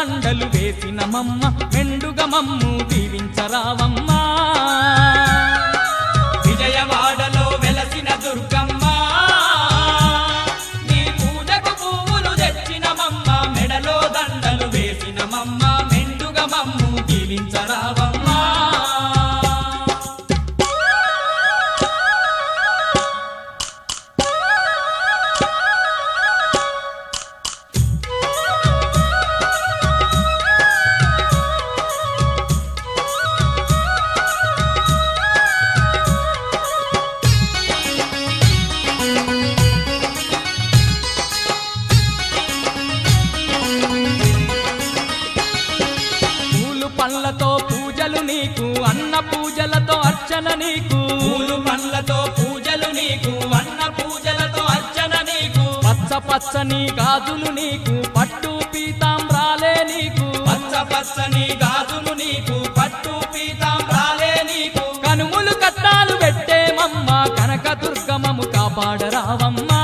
దండలు వేసిన మమ్మ మెండుగా మమ్ము దీవించరావమ్మా పండ్లతో పూజలు నీకు అన్న పూజలతో అర్చన నీకు. పూలు పండ్లతో పూజలు నీకు అన్న పూజలతో అర్చన నీకు. పచ్చ పచ్చని గాజులు నీకు పట్టు పీతాంబ్రాలే నీకు. పచ్చ పచ్చని గాజులు నీకు పట్టు పీతాంబ్రాలే నీకు. కనుములు కట్టాలు పెట్టేమమ్మ కనక దుర్గమము కాపాడరావమ్మా.